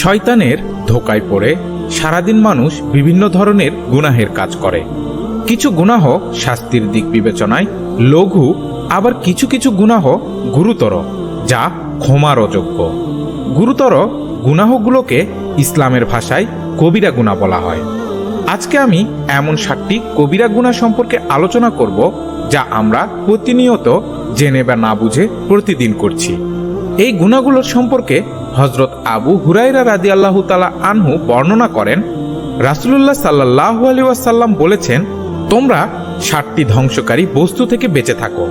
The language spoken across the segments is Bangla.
শয়তানের ধোকায় পড়ে সারাদিন মানুষ বিভিন্ন ধরনের গুনাহের কাজ করে। কিছু গুনাহ শাস্তির দিক বিবেচনায়, লঘু, আবার কিছু কিছু গুনাহ গুরুতর, যা ক্ষমার অযোগ্য। গুরুতর গুনাহগুলোকে ইসলামের ভাষায় কবিরা গুণা বলা হয়। আজকে আমি এমন সাতটি কবিরা গুণা সম্পর্কে আলোচনা করব, যা আমরা প্রতিনিয়ত জেনে বা না বুঝে প্রতিদিন করছি। এই গুণাগুলোর সম্পর্কে হজরত আবু হুরাইরা রাদি আল্লাহ তালা আনহু বর্ণনা করেন, রাসুলুল্লাহ সাল্লাহ আলী ওয়াসাল্লাম বলেছেন, তোমরা ষাটটি ধ্বংসকারী বস্তু থেকে বেঁচে থাকো।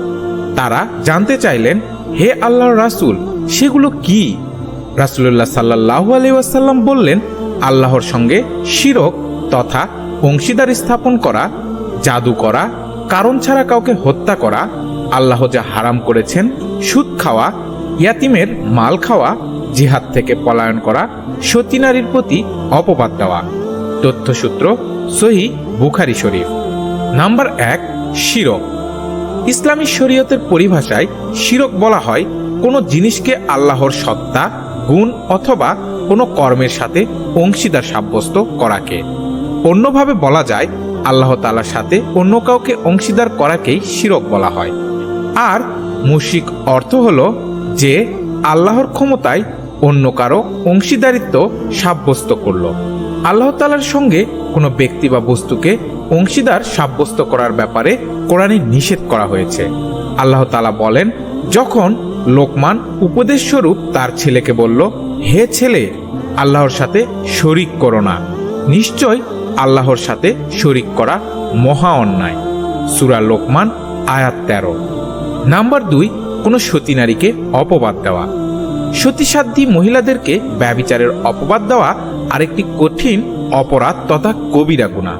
তারা জানতে চাইলেন, হে আল্লাহর রাসূল, সেগুলো কি? রাসুলুল্লাহ সাল্লাহ আলী ওয়াসাল্লাম বললেন, আল্লাহর সঙ্গে শিরক তথা অংশীদার স্থাপন করা, জাদু করা, কারণ ছাড়া কাউকে হত্যা করা, আল্লাহ যা হারাম করেছেন, সুদ খাওয়া, ইয়াতিমের মাল খাওয়া জিহাদ থেকে পলায়ন করা সতী নারীর প্রতি অপবাদ দেওয়া। তথ্যসূত্র, সহি বুখারি শরীফ। নাম্বার এক, শিরক। ইসলামী শরীয়তের পরিভাষায় শিরক বলা হয় কোনো জিনিসকে আল্লাহর সত্তা, গুণ অথবা কোনো কর্মের সাথে অংশীদার সাব্যস্ত করাকে। অন্যভাবে বলা যায়, আল্লাহ তালার সাথে অন্য কাউকে অংশীদার করাকেই শিরক বলা হয়। আর মুশিক অর্থ হল যে, আল্লাহর ক্ষমতায় অন্য কারও অংশীদারিত্ব সাব্যস্ত করল। আল্লাহ তালার সঙ্গে কোনো ব্যক্তি বা বস্তুকে অংশীদার সাব্যস্ত করার ব্যাপারে কোরআনে নিষেধ করা হয়েছে। আল্লাহ তালা বলেন, যখন লোকমান উপদেশস্বরূপ তার ছেলেকে বলল, হে ছেলে, আল্লাহর সাথে শরিক করো না। নিশ্চয় আল্লাহর সাথে শরিক করা মহা অন্যায়। সুরা লোকমান, আয়াত তেরো। নাম্বার দুই, কোনো সতী নারীকে অপবাদ দেওয়া। সতীসাধ্যী মহিলাদেরকে ব্যবিচারের অপবাদ দেওয়া আরেকটি কঠিন অপরাধ তথা কবিরা গুণা।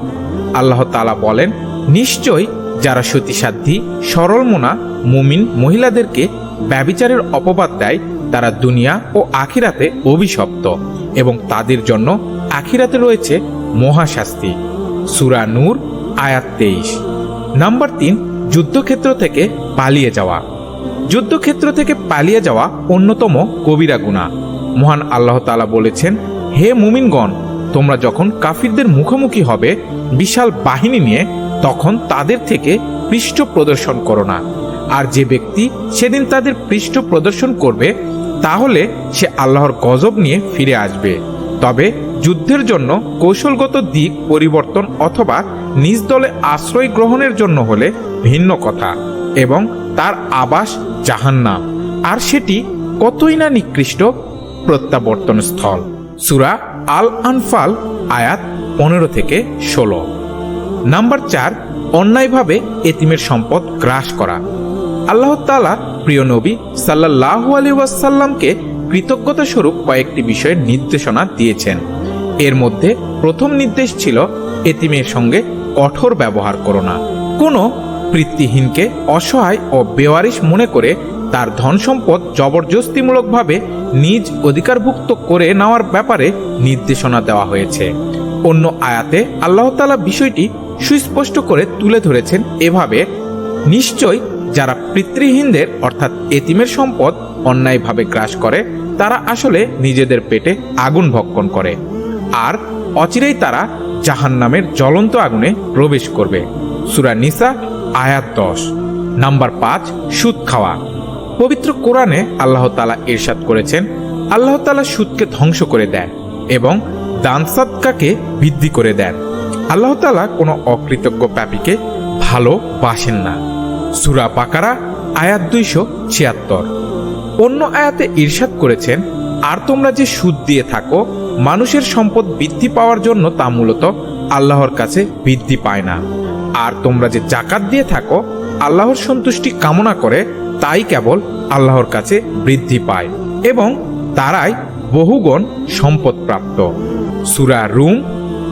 আল্লাহ তালা বলেন, নিশ্চয় যারা সতীসাধ্যী, সরলমোনা, মুমিন মহিলাদেরকে ব্যবিচারের অপবাদ দেয়, তারা দুনিয়া ও আখিরাতে অভিশপ্ত এবং তাদের জন্য আখিরাতে রয়েছে মহাশাস্তি। সুরা নূর, আয়াত তেইশ। নাম্বার তিন, যুদ্ধক্ষেত্র থেকে পালিয়ে যাওয়া। যুদ্ধক্ষেত্র থেকে পালিয়ে যাওয়া অন্যতম কবিরা গুণা। মহান আল্লাহ তালা বলেছেন, হে মুমিনগণ, তোমরা যখন কাফিরদের মুখোমুখি হবে বিশাল বাহিনী নিয়ে, তখন তাদের থেকে পৃষ্ঠ প্রদর্শন করো না। আর যে ব্যক্তি সেদিন তাদের পৃষ্ঠ প্রদর্শন করবে, তাহলে সে আল্লাহর গজব নিয়ে ফিরে আসবে। তবে যুদ্ধের জন্য কৌশলগত দিক পরিবর্তন অথবা নিজ দলে আশ্রয় গ্রহণের জন্য হলে ভিন্ন কথা। এবং তার আবাস জাহান্নাম। আর সেটি কতই না নিকৃষ্ট প্রত্যাবর্তন স্থল। সুরা আল আনফাল আয়াত পনেরো থেকে ষোলো। নাম্বার চার, অন্যায়ভাবে এতিমের সম্পদ গ্রাস করা। আল্লাহ তালা প্রিয় নবী সাল্লাহ আলী ওয়াসাল্লামকে কৃতজ্ঞতা স্বরূপ কয়েকটি বিষয়ের নির্দেশনা দিয়েছেন। এর মধ্যে প্রথম নির্দেশ ছিল, এতিমের সঙ্গে কঠোর ব্যবহার করো না। কোনো বৃত্তিহীনকে অসহায় ও বেওয়ারিশ মনে করে তার ধন সম্পদ জবরদস্তিমূলকভাবে নিজ অধিকারভুক্ত করে নেওয়ার ব্যাপারে নির্দেশনা দেওয়া হয়েছে। অন্য আয়াতে আল্লাহ তালা বিষয়টি সুস্পষ্ট করে তুলে ধরেছেন এভাবে, নিশ্চয় যারা পিতৃহীনদের অর্থাৎ এতিমের সম্পদ অন্যায়ভাবে গ্রাস করে, তারা আসলে নিজেদের পেটে আগুন ভক্ষণ করে। আর অচিরেই তারা জাহান্নামের জ্বলন্ত আগুনে প্রবেশ করবে। সুরা নিসা আয়াত দশ, নাম্বার পাঁচ, সুদ খাওয়া। পবিত্র কোরআনে আল্লাহ তালা এরশাদ করেছেন, আল্লাহ তালা সুদকে ধ্বংস করে দেন এবং দান সাদকাকে বৃদ্ধি করে দেন। আল্লাহ তালা কোনো অকৃতজ্ঞ প্যাপিকে ভালোবাসেন না। সুরা পাকারা আয়াত দুইশো ছিয়াত্তর। অন্য আয়াতে ঈর্ষাদ করেছেন, আর তোমরা যে সুদ দিয়ে থাকো, মানুষের সম্পদ বৃদ্ধি পাওয়ার জন্য তা মূলত আল্লাহর কাছে বৃদ্ধি পায় না। আর তোমরা যে জাকাত দিয়ে থাকো, আল্লাহর সন্তুষ্টি কামনা করে, তাই কেবল আল্লাহর কাছে বৃদ্ধি পায় এবং তারাই বহুগণ সম্পদ প্রাপ্ত সুরা রুম,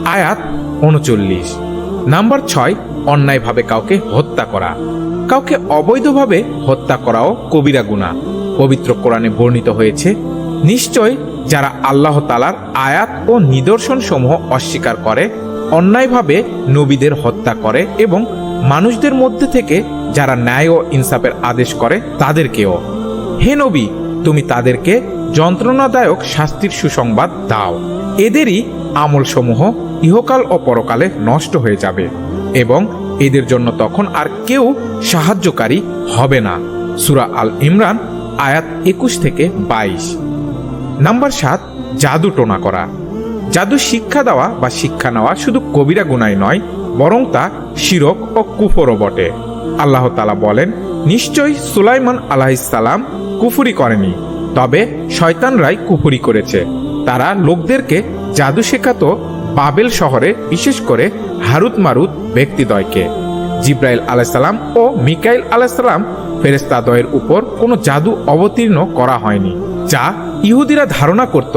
আয়াত উনচল্লিশ। নাম্বার ছয়, অন্যায়ভাবে কাউকে হত্যা করা। কাউকে অবৈধভাবে হত্যা করাও কবিরা গুণা পবিত্র কোরআনে বর্ণিত হয়েছে, নিশ্চয় যারা আল্লাহ তালার আয়াত ও নিদর্শন সমূহ অস্বীকার করে অন্যায়ভাবে নবীদের হত্যা করে এবং মানুষদের মধ্যে থেকে যারা ন্যায় ও ইনসাফের আদেশ করে তাদেরকেও। হে নবী, তুমি তাদেরকে যন্ত্রণাদায়ক শাস্তির সুসংবাদ দাও। এদেরই আমলসমূহ ইহকাল ও পরকালে নষ্ট হয়ে যাবে এবং এদের জন্য তখন আর কেউ সাহায্যকারী হবে না। সুরা আল ইমরান, আয়াত একুশ থেকে বাইশ। নাম্বার সাত, জাদু টোনা করা। জাদু শিক্ষা দেওয়া বা শিক্ষা নেওয়া শুধু কবিরা গুনাই নয়, বরং তা শিরক ও কুফরও বটে। আল্লাহ তালা বলেন নিশ্চয়ই সুলাইমান আলাহিসাল্লাম কুফুরি করেনি, তবে শয়তানরাই কুফুরি করেছে। তারা লোকদেরকে জাদু শেখাতো বাবেল শহরে, বিশেষ করে হারুত মারুত ব্যক্তিদ্বয়কে। জিব্রাইল আলাইসাল্লাম ও মিকাইল আলাইসাল্লাম ফেরেস্তাদয়ের উপর কোনো জাদু অবতীর্ণ করা হয়নি, যা ইহুদিরা ধারণা করত,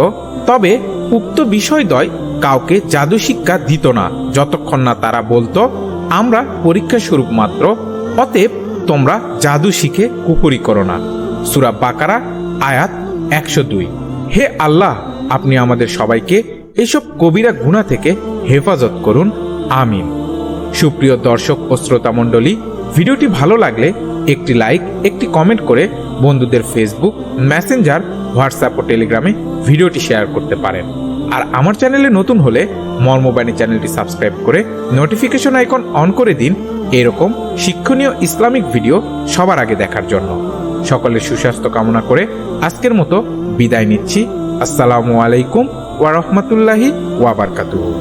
তবে উক্ত বিষয়দ্বয় কাউকে জাদু শিক্ষা দিত না। যতক্ষণ না তারা বলতো, আমরা পরীক্ষা স্বরূপ মাত্র, অতএব তোমরা জাদু শিখে কুপুরি করো না। সুরা বাকারা, আয়াত একশো দুই। হে আল্লাহ, আপনি আমাদের সবাইকে এসব কবিরা গুণা থেকে হেফাজত করুন। আমিন। সুপ্রিয় দর্শক ও শ্রোতা মণ্ডলী, ভিডিওটি ভালো লাগলে একটি লাইক, একটি কমেন্ট করে বন্ধুদের ফেসবুক মেসেঞ্জার হোয়াটসঅ্যাপ ও টেলিগ্রামে ভিডিওটি শেয়ার করতে পারেন। আর আমার চ্যানেলে নতুন হলে মর্মবাণী চ্যানেলটি সাবস্ক্রাইব করে নোটিফিকেশন আইকন অন করে দিন এরকম শিক্ষণীয় ইসলামিক ভিডিও সবার আগে দেখার জন্য। সকলের সুস্বাস্থ্য কামনা করে আজকের মতো বিদায় নিচ্ছি। আসসালামু আলাইকুম ওয়া রাহমাতুল্লাহি ওয়া বারাকাতুহু।